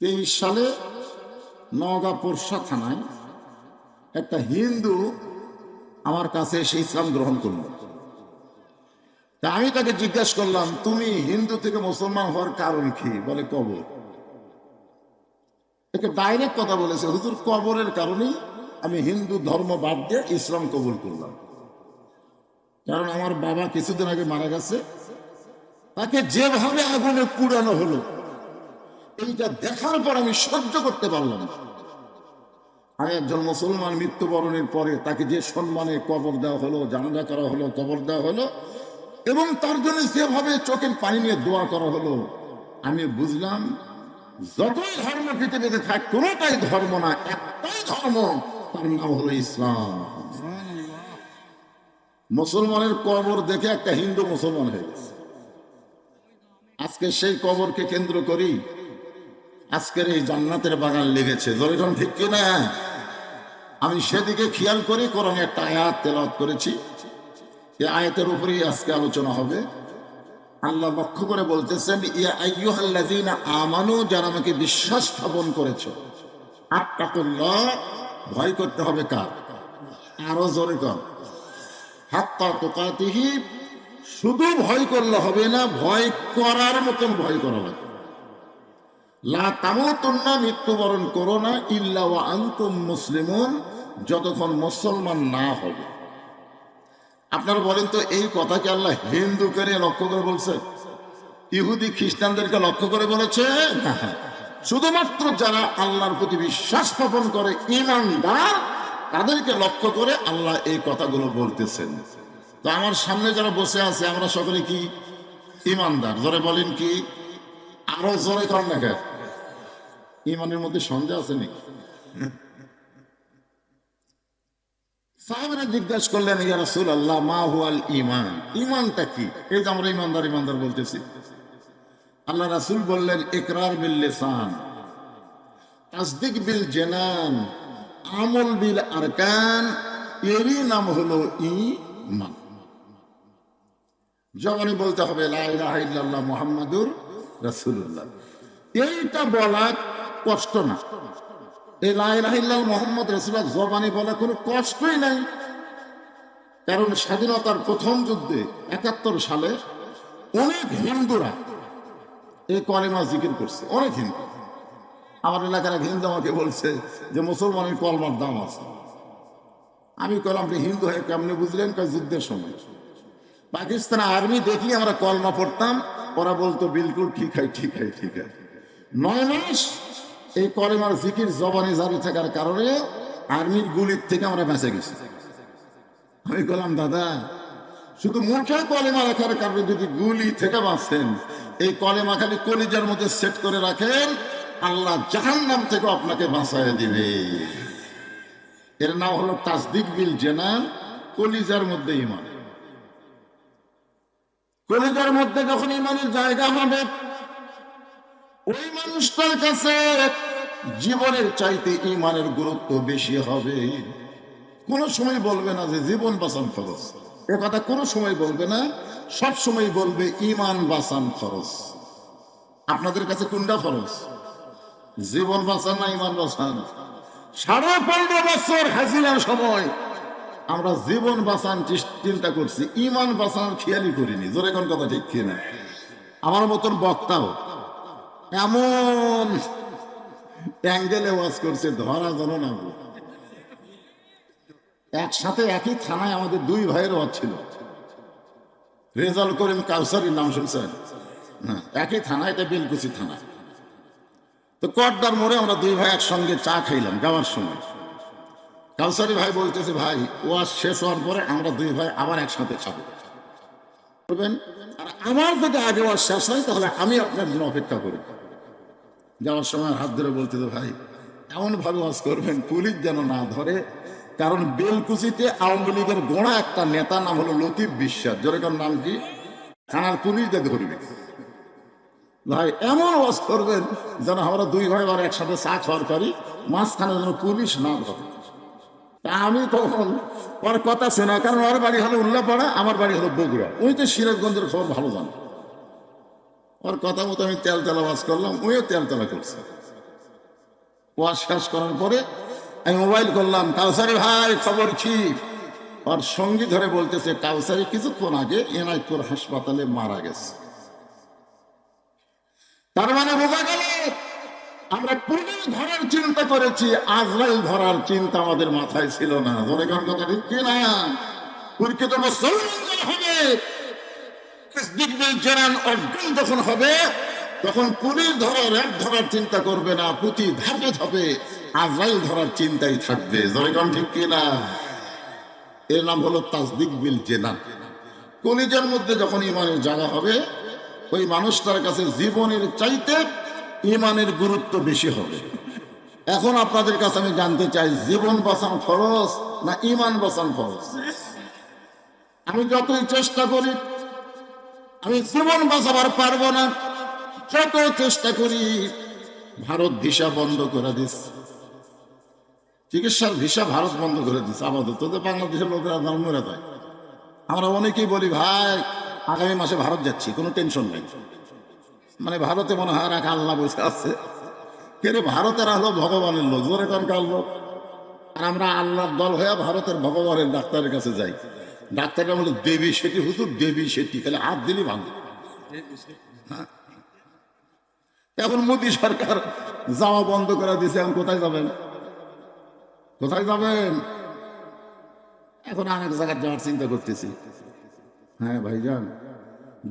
তেইশ সালে নওগাঁ পোরশা থানায় একটা হিন্দু আমার কাছে এসে ইসলাম গ্রহণ করল। তা আমি তাকে জিজ্ঞাসা করলাম, তুমি হিন্দু থেকে মুসলমান হওয়ার কারণ কি? বলে, কবর। একে ডাইরেক্ট কথা বলেছে, হুজুর, কবরের কারণেই আমি হিন্দু ধর্ম বাদ দিয়ে ইসলাম কবুল করলাম। কারণ আমার বাবা কিছুদিন আগে মারা গেছে। তাকে যেভাবে আগুনে পুড়ানো হলো এইটা দেখার পর আমি সহ্য করতে পারলাম। আমি একজন মুসলমান মৃত্যুবরণের পরে তাকে যে সম্মানে কবর দেওয়া হলো, জানাজা করা হলো, কবর দেওয়া হলো, এবং তার জন্য যেভাবে চোখের পানি নিয়ে দোয়া করা হলো, আমি বুঝলাম যতই ধর্ম পৃথিবীতে থাক, কোনোটাই ধর্ম না, একটাই ধর্ম, তার নাম হলো ইসলাম মুসলমানের কবর দেখে একটা হিন্দু মুসলমান হয়ে গেছে আজকে সেই কবরকে কেন্দ্র করি আজকের এই জান্নাতের বাগান লেগেছে। জরিখন ঠিক কিনা? আমি সেদিকে খেয়াল করি, কোরআনে একটা আয়াত তেলাওয়াত করেছি। এই আয়াতের উপরেই আজকে আলোচনা হবে। আল্লাহ লক্ষ্য করে বলতেছেন, ইয়া আইয়ুহাল্লাযীনা আমানু যারা আমাকে বিশ্বাস স্থাপন করেছ। আত্তাকুল্লাহ, ভয় করতে হবে কার? আরও জোরে কর। হাত্তা তোকাতিহি, শুধু ভয় করলে হবে না, ভয় করার মতন ভয় করা লাগবে। মৃত্যুবরণ করো না, ইল্লা ওয়া মুসলিমুন, যতক্ষণ মুসলমান না হবে। আপনারা বলেন তো, এই কথা কি আল্লাহ হিন্দুকে লক্ষ্য করে বলছে? ইহুদি খ্রিস্টানদেরকে লক্ষ্য করে বলেছে। শুধুমাত্র যারা আল্লাহর প্রতি বিশ্বাস স্থাপন করে, ইমানদার, তাদেরকে লক্ষ্য করে আল্লাহ এই কথাগুলো বলতেছেন। তো আমার সামনে যারা বসে আছে, আমরা সকলে কি? ইমানদার। জোরে বলেন কি? আরও জোরে কর না ইমানের মধ্যে সন্দেহ আছে নাকি? সাহাবেরা জিজ্ঞাসা করলেন আল্লাহ মা হুয়াল ইমান ইমানটা কি? এই যে আমরা ইমানদার ইমানদার বলতেছি। আল্লাহ রাসূল বললেন, ইকরার বিল তাসদিক বিল জানান, আমল বিল আরকান, এরই নাম হলো ইমান জবানি বলতে হবে, লা ইলাহা ইল্লাল্লাহ মুহাম্মাদুর রাসূলুল্লাহ। এইটা বলা কষ্ট না। এই লাইলাহিল্লাহ মোহাম্মদ রসুল্লাহ জবানি বলা কোনো কষ্টই নাই। কারণ স্বাধীনতার প্রথম যুদ্ধে একাত্তর সালে অনেক হিন্দুরা এই কলেমা জিকির করছে, অনেক হিন্দু। আমার এলাকার এক হিন্দু আমাকে বলছে যে মুসলমানের কলমার দাম আছে। আমি কলাম যে, হিন্দু হয়ে কেমনি বুঝলেন? যুদ্ধের সময়। পাকিস্তান আর্মি দেখলে আমরা কলমা পড়তাম, ওরা বলতো, বিলকুল ঠিক হয় ঠিক হয় ঠিক হয়। নয় মাস এই কলেমার জিকির জবানি জারি থাকার কারণে আর্মির গুলির থেকে আমরা বেঁচে গেছি। আমি বললাম, দাদা, শুধু মুখে কলেমা রাখার কারণে যদি গুলি থেকে বাঁচেন এই কলেমা খালি কলিজার মধ্যে সেট করে রাখেন, আল্লাহ জাহান নাম থেকে আপনাকে বাঁচায় দিবে। এর নাম হলো তাসদিক বিল জেনান, কলিজার মধ্যে ইমান কলিজার মধ্যে যখন ইমানের জায়গা হবে ওই মানুষটার কাছে জীবনের চাইতে ইমানের গুরুত্ব বেশি হবে। কোনো সময় বলবে না যে জীবন বাঁচান খরচ। এ কথা কোনো সময় বলবে না, সব সময় বলবে ইমান বাঁচান খরচ। আপনাদের কাছে কোনটা খরচ? জীবন বাঁচান না ইমান বাঁচান? সাড়ে পনেরো বছর হাসিনার সময় আমরা জীবন বাঁচান চিন্তা করছি, ইমান বাঁচানোর খেয়ালই করিনি। জোরে কোন কথা ঠিক কিনা? আমার মতন বক্তাও এমন। অ্যাঙ্গেলে ওয়াজ করছে, ধরা যেন না একসাথে একই থানায় আমাদের দুই ভাইয়ের ওয়াজ ছিল। রেজাল করিম কাউসারির নাম শুনছেন? হ্যাঁ একই থানা এটা বেলকুচি থানা। তো কটদার মোড়ে আমরা দুই ভাই একসঙ্গে চা খাইলাম যাওয়ার সময়। কাউসারি ভাই বলতেছে, ভাই, ওয়াজ শেষ হওয়ার পরে আমরা দুই ভাই আবার একসাথে খাব। আর আমার যদি আগে ওয়াজ শেষ হয়, তাহলে আমি আপনার জন্য অপেক্ষা করি যাওয়ার সময় হাত ধরে বলতে তো ভাই এমন ভাবে ওয়াজ করবেন, পুলিশ যেন না ধরে। কারণ বেলকুচিতে আওয়ামী লীগের গোড়া একটা নেতা নাম হলো লতিফ বিশ্বাস। যেরকম নাম কি? থানার পুলিশ দিয়ে ধরবে। ভাই, এমন ওয়াজ করবেন যেন আমরা দুই ভাই আবার একসাথে চা খাওয়ার পারি, মাঝখানে যেন পুলিশ না ধরে। আমি তখন ওর কথা শোনা, কারণ ওর বাড়ি হলো উল্লাপাড়া, আমার বাড়ি হলো বগুড়া। ওই তো সিরাজগঞ্জের খবর ভালো জান। ওর কথা মতো আমি তেল তেলা বাস করলাম, উনিও তেল তেলা করছে। ওয়াজ শেষ করার পরে আমি মোবাইল করলাম কাউসারি ভাই, খবর কি? আর সঙ্গী ধরে বলতেছে, কাউসারি কিছুক্ষণ আগে এনায়তপুর হাসপাতালে মারা গেছে। তার মানে বোঝা গেল, আমরা পুলিশ ধরার চিন্তা করেছি, আজরাইল ধরার চিন্তা আমাদের মাথায় ছিল না। ধরে কোন কথা ঠিক কি না? পরীক্ষিত মুসলমান হবে। অর্জন যখন হবে, তখন পুলিশ ধরার র্যাব ধরার চিন্তা করবে না প্রতি ধাপে ধাপে আজরাইল ধরার চিন্তাই থাকবে। জয়গণ ঠিক কিনা? এর নাম হলো তাসদিক বিল জেনা কলিজার মধ্যে যখন ইমানের জায়গা হবে, ওই মানুষটার কাছে জীবনের চাইতে ইমানের গুরুত্ব বেশি হবে। এখন আপনাদের কাছে আমি জানতে চাই, জীবন বাঁচান খরচ না ইমান বাঁচান খরচ আমি যতই চেষ্টা করি আমি জীবন বাঁচাবার পারব না। যত চেষ্টা করি, ভারত ভিসা বন্ধ করে দিস। চিকিৎসার ভিসা ভারত বন্ধ করে দিস। আমাদের তো বাংলাদেশের লোকেরা মরে যায়। আমরা অনেকেই বলি, ভাই, আগামী মাসে ভারত যাচ্ছি, কোনো টেনশন নেই। মানে ভারতে মনে হয় রাখা আল্লাহ বসে আছে। কিন্তু ভারতের হলো ভগবানের লোক, জোরে কার লোক। আর আমরা আল্লাহর দল হয়ে ভারতের ভগবানের ডাক্তারের কাছে যাই। ডাক্তাররা বলে, দেবী সেটি, হুজুর দেবী সেটি। তাহলে হাত দিলি ভাঙ। এখন মোদী সরকার যাওয়া বন্ধ করে দিয়েছে, এখন কোথায় যাবেন? কোথায় যাবেন? এখন অনেক জায়গায় যাওয়ার চিন্তা করতেছি। হ্যাঁ ভাইজান।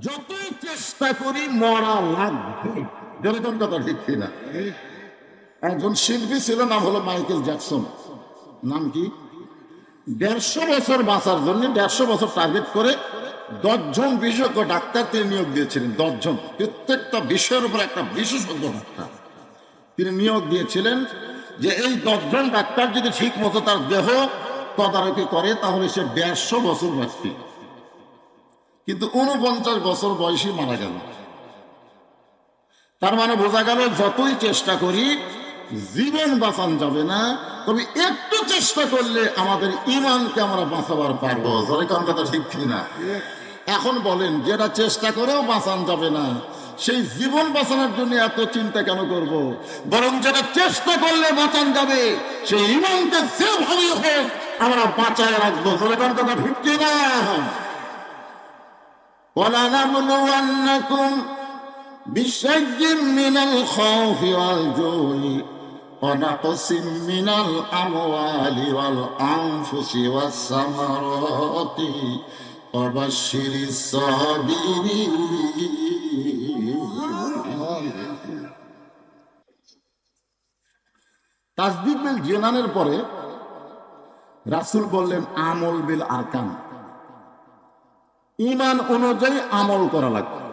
যত চেষ্টা করি, মরা লাগবে। যেরকম কথা ঠিক না একজন শিল্পী ছিল, নাম হলো মাইকেল জ্যাকসন। নাম কি? দেড়শো বছর বাঁচার জন্য দেড়শো বছর টার্গেট করে দশজন বিশেষজ্ঞ ডাক্তার তিনি নিয়োগ দিয়েছিলেন, দশজন। প্রত্যেকটা বিষয়ের উপর একটা বিশেষজ্ঞ ডাক্তার তিনি নিয়োগ দিয়েছিলেন যে এই দশজন ডাক্তার যদি ঠিক মতো তার দেহ তদারকি করে, তাহলে সে দেড়শো বছর বাঁচবে। কিন্তু উনপঞ্চাশ বছর বয়সী মারা গেল। তার মানে বোঝা গেল যতই চেষ্টা করি, জীবন বাঁচান যাবে না তবে একটু চেষ্টা করলে আমাদের ইমানকে আমরা বাঁচাবার পারবো জরে কোন কথা ঠিক না এখন বলেন যেটা চেষ্টা করেও বাঁচান যাবে না সেই জীবন বাঁচানোর জন্য এত চিন্তা কেন করব বরং যেটা চেষ্টা করলে বাঁচান যাবে সেই ইমানকে যেভাবে হোক আমরা বাঁচায় রাখবো জরে কোন কথা ঠিক না ولنبلونكم بشيء من الخوف والجوع ونقص من الأموال والأنفس والثمرات وبشر الصابرين তাসদিক বিল জেনানের পরে রাসুল বললেন আমল বিল আরকান ইমান অনুযায়ী আমল করা লাগবে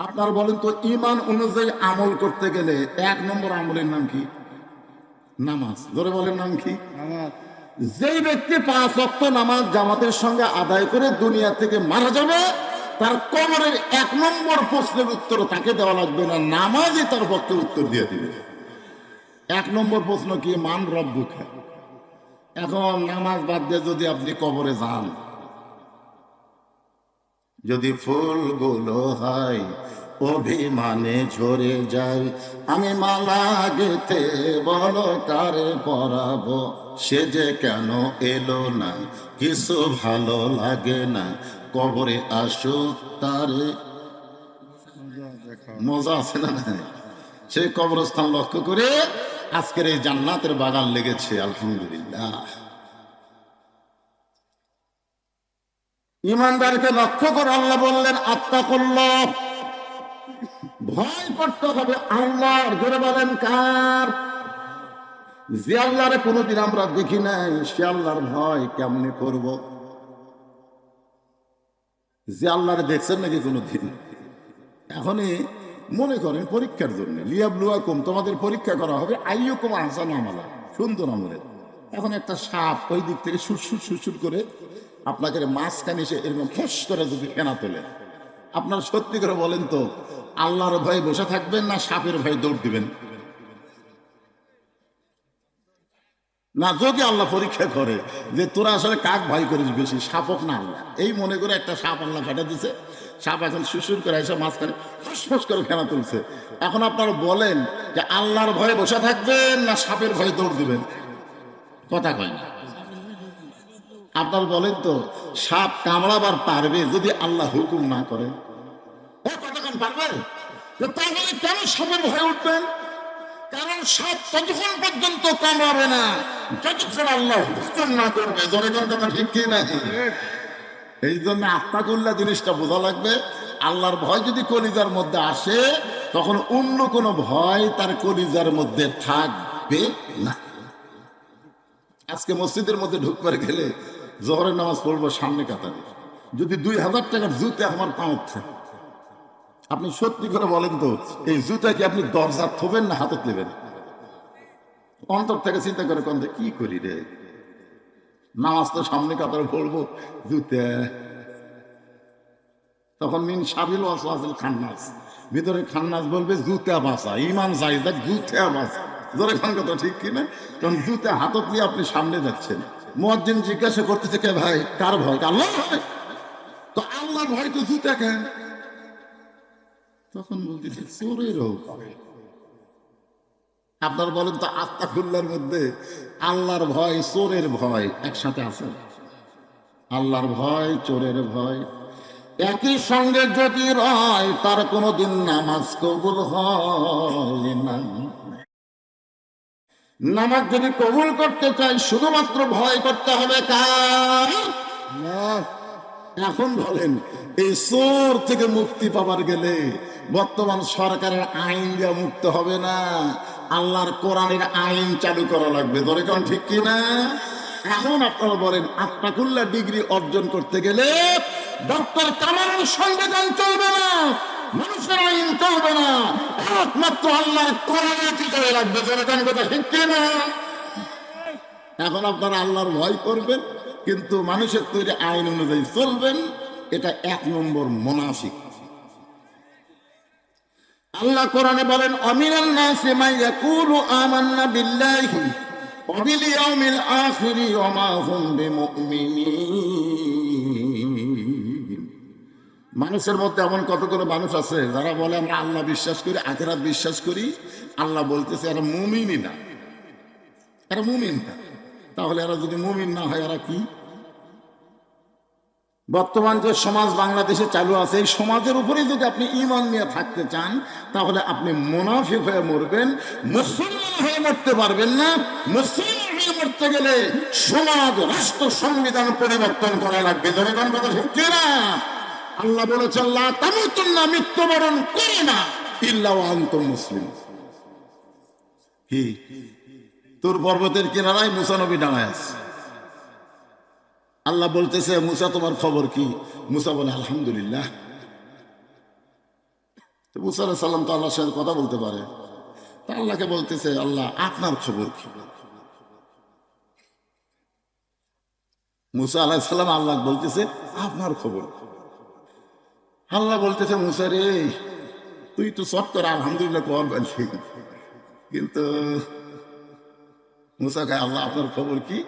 আপনার বলেন তো ইমান অনুযায়ী আমল করতে গেলে এক নম্বর আমলের নাম কি? নামাজ। ধরে বলেন নাম কি? যেই ব্যক্তি পাঁচ অক্ট নামাজ জামাতের সঙ্গে আদায় করে দুনিয়া থেকে মারা যাবে তার কবরের এক নম্বর প্রশ্নের উত্তর তাকে দেওয়া লাগবে না নামাজই তার পক্ষে উত্তর দিয়ে দিবে। এক নম্বর প্রশ্ন কি? মান রব্বুখা এখন নামাজ বাদ দিয়ে যদি আপনি কবরে যান যদি ফুলগুলো হয়, অভিমানে ঝরে যায়। আমি মালা গেতে বলো কারে পরাবো, সে যে কেন এলো না? কিছু ভালো লাগে না, কবরে আসো তারে। মজা আছে না না সেই কবরস্থান লক্ষ্য করে আজকের এই জান্নাতের বাগান লেগেছে, আলহামদুলিল্লাহ। ইমানদারকে লক্ষ্য করে আল্লাহ বললেন আত্মা করল ভয় করতে হবে আল্লাহর, জোরে বলেন, কার? যে আল্লাহরে কোনোদিন আমরা দেখি নাই, সে আল্লাহর ভয় কেমনে করব? যে আল্লাহরে দেখছেন নাকি কোনোদিন? এখনই মনে করেন পরীক্ষার জন্য। লিয়াবলুয়া কম তোমাদের পরীক্ষা করা হবে। আইও কম আহসান আমালা। সুন্দর আমলের এখন একটা সাপ ওই দিক থেকে সুরসুর সুরসুর করে আপনাকে মাঝখানে এসে এরকম ফস করে যদি ফেনা তোলে। আপনার সত্যি করে বলেন তো, আল্লাহর ভয়ে বসে থাকবেন না সাপের ভয়ে দৌড় দিবেন? না, যদি আল্লাহ পরীক্ষা করে যে তোরা আসলে কাক ভয় করিস বেশি সাপক না আল্লাহ। এই মনে করে একটা সাপ আল্লাহ ফাটা দিছে। সাপ এখন শুশুর করে এসে মাঝখানে ফুসফুস করে ফেনা তুলছে। এখন আপনারা বলেন যে আল্লাহর ভয়ে বসে থাকবেন না সাপের ভয়ে দৌড় দিবেন? কথা কয় না। আপনার বলেন তো, সাপ কামড়াবার পারবে যদি আল্লাহ হুকুম না করে? উঠবেন কারণ পর্যন্ত কামড়াবে না। আল্লাহ না করবে এই জন্য আত্মাকুল্লা জিনিসটা বোঝা লাগবে, আল্লাহর ভয় যদি কলিজার মধ্যে আসে, তখন অন্য কোনো ভয় তার কলিজার মধ্যে থাকবে না। আজকে মসজিদের মধ্যে ঢুকবার গেলে জহরের নামাজ পড়ব সামনে কাতারে। যদি দুই হাজার টাকার জুতে আমার পাও থাকে আপনি সত্যি করে বলেন তো, এই জুতা কি আপনি দরজা থবেন না হাতত নেবেন অন্তর থেকে চিন্তা করে কন্দে কি করি রে? নামাজ তো সামনে কাতারে পড়ব, জুতে। তখন মিন সাবিল ওয়াসওয়াসিল খান্নাস। ভিতরে খান্নাস বলবে, জুতা বাসা ইমান জাইদা জুতা বাসা ধরে খান কথা ঠিক কিনা? কারণ জুতা হাতত নিয়ে আপনি সামনে যাচ্ছেন। মুয়াজ্জিন জিজ্ঞাসা করতেছে, কে ভাই? কার ভয় আল্লাহ ভয় তো আল্লাহ ভয় তো জুতা কেন? তখন বলতেছে চোরেরও ভয় আপনার বলেন তো আত্মা খুল্লার মধ্যে আল্লাহর ভয়, চোরের ভয় একসাথে আছে? আল্লাহর ভয়, চোরের ভয়। একই সঙ্গে যদি রয়, তার কোনোদিন নামাজ কবুল হয় না নামাজ যদি কবুল করতে চাই, শুধুমাত্র ভয় করতে হবে এখন বলেন, এই চোর থেকে মুক্তি পাবার গেলে বর্তমান সরকারের আইন দিয়ে মুক্ত হবে না। আল্লাহর কোরআনের আইন চালু করা লাগবে। ধরে কারণ ঠিক কি না? এখন আপনারা বলেন, আত্মাকুল্লা ডিগ্রি অর্জন করতে গেলে ডক্টর কামালের সংবিধান চলবে না। না। একমাত্র কি করে কথা না? এখন আপনারা আল্লাহর ভয় করবেন, কিন্তু মানুষের তৈরি আইন অনুযায়ী চলবেন, এটা এক নম্বর মোনাফিক। আল্লাহ কোরআনে বলেন অমিনাল নাসি মান ইয়াকুলু আমান্না বিল্লাহি ওয়া বিল ইয়াউমিল আখিরি ওয়া মা হুম বিমুমিনিন। মানুষের মধ্যে এমন কতগুলো মানুষ আছে যারা বলে, আমরা আল্লাহ বিশ্বাস করি, আখেরাত বিশ্বাস করি। আল্লাহ বলতেছে, এরা মুমিনই না। এরা মুমিন না। তাহলে এরা যদি মুমিন না হয়, এরা কি? বর্তমান যে সমাজ বাংলাদেশে চালু আছে, এই সমাজের উপরে যদি আপনি ইমান নিয়ে থাকতে চান, তাহলে আপনি মুনাফিক হয়ে মরবেন, মুসলমান হয়ে মরতে পারবেন না। মুসলমান হয়ে মরতে গেলে সমাজ, রাষ্ট্র, সংবিধান পরিবর্তন করা লাগবে। জনগণ কথা ঠিক না? আল্লাহ বলেছে, আল্লাহ তামুতুল্লাহ মৃত্যুবরণ করে না। ইল্লা মুসলিম। তোর পর্বতের কিনারায় মুসানবী ডাঙায় আছে। আল্লাহ বলতেছে, মুসা, তোমার খবর কি? মুসা বলে, আলহামদুলিল্লাহ। সাল্লাম তো আল্লাহর সাথে কথা বলতে পারে। তা আল্লাহকে বলতেছে, আল্লাহ, আপনার খবর কি? মুসা আলাহ সাল্লাম আল্লাহ বলতেছে, আপনার খবর? আল্লাহ বলতেছে, মুসা রে, তুই তো সব তোর আলহামদুলিল্লাহ কর বলছি কিন্তু মুসা খায় আল্লাহ, আপনার খবর কি?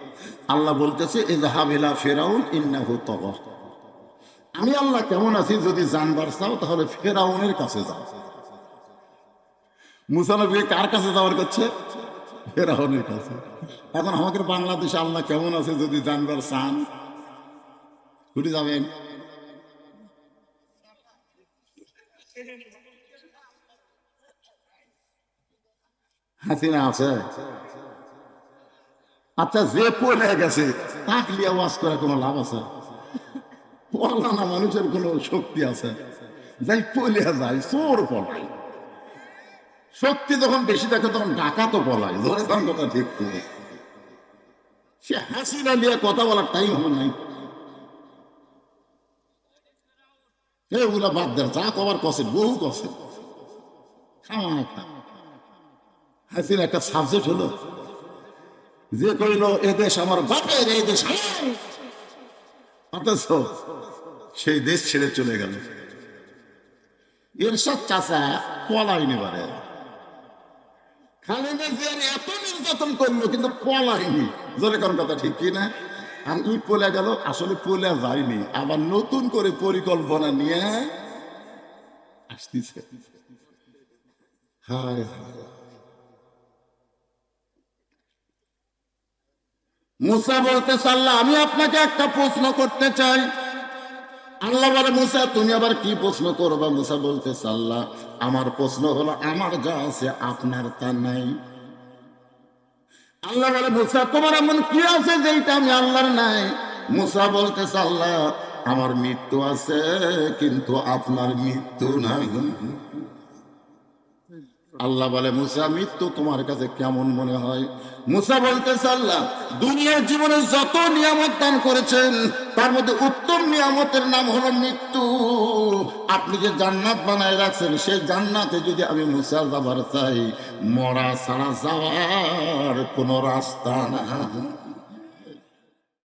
আল্লাহ বলতেছে এজাহাবিলা ফেরাউন, ইন্নাহু তগ আমি আল্লাহ কেমন আছি যদি জানবার চাও, তাহলে ফেরাউনের কাছে যাও। মুসা নবী কার কাছে যাওয়ার করছে ফেরাউনের কাছে। এখন আমাদের বাংলাদেশে আল্লাহ কেমন আছে যদি জানবার চান? ঘুরে যাবেন। হাসিনা আছে? আচ্ছা যে পড়ে গেছে, তাক লিয়া ওয়াজ করে কোনো লাভ আছে? মানুষের কোনো শক্তি আছে? যাই পলিয়া চোর শক্তি যখন বেশি থাকে তখন ডাকা তো পলায়। ধরে তখন কথা ঠিক করে সে হাসিনা নিয়ে কথা বলার টাইম হবে নাই। এগুলা বাদ দেয় যা কবার কষে বহু কষে খাওয়া খা হাসিনা একটা সাবজেক্ট হলো, যে কইল দেশ আমার বাপের, এই দেশ। অথচ সেই দেশ ছেড়ে চলে গেল। এরশাদ চাষা পলাইনি পারে খালেদা জিয়ার এত নির্যাতন করল, কিন্তু পলাইনি জোরে কোন কথা, ঠিক কি না? আর ই পলে গেল, আসলে পলে যায়নি। আবার নতুন করে পরিকল্পনা নিয়ে আসতেছে। মুসা বলতে আল্লাহ আমি আপনাকে একটা প্রশ্ন করতে চাই। আল্লাহ বলে, মুসা, তুমি আবার কি প্রশ্ন করবা? মুসা বলতে আল্লাহ আমার প্রশ্ন হলো, আমার যা আছে আপনার তা নাই। আল্লাহ বলে মুসা তোমার এমন কি আছে যেটা আমি আল্লাহর নাই? মুসা বলতে আল্লাহ, আমার মৃত্যু আছে, কিন্তু আপনার মৃত্যু নাই। আল্লাহ বলে, মুসা, মৃত্যু তোমার কাছে কেমন মনে হয়? মুসা বলতে আল্লাহ, দুনিয়ার জীবনে যত নিয়ামত দান করেছেন, তার মধ্যে উত্তম নিয়ামতের নাম হলো মৃত্যু। আপনি যে জান্নাত বানায় রাখছেন, সেই জান্নাতে যদি আমি মুসা যাবার চাই, মরা ছাড়া যাওয়ার কোনো রাস্তা না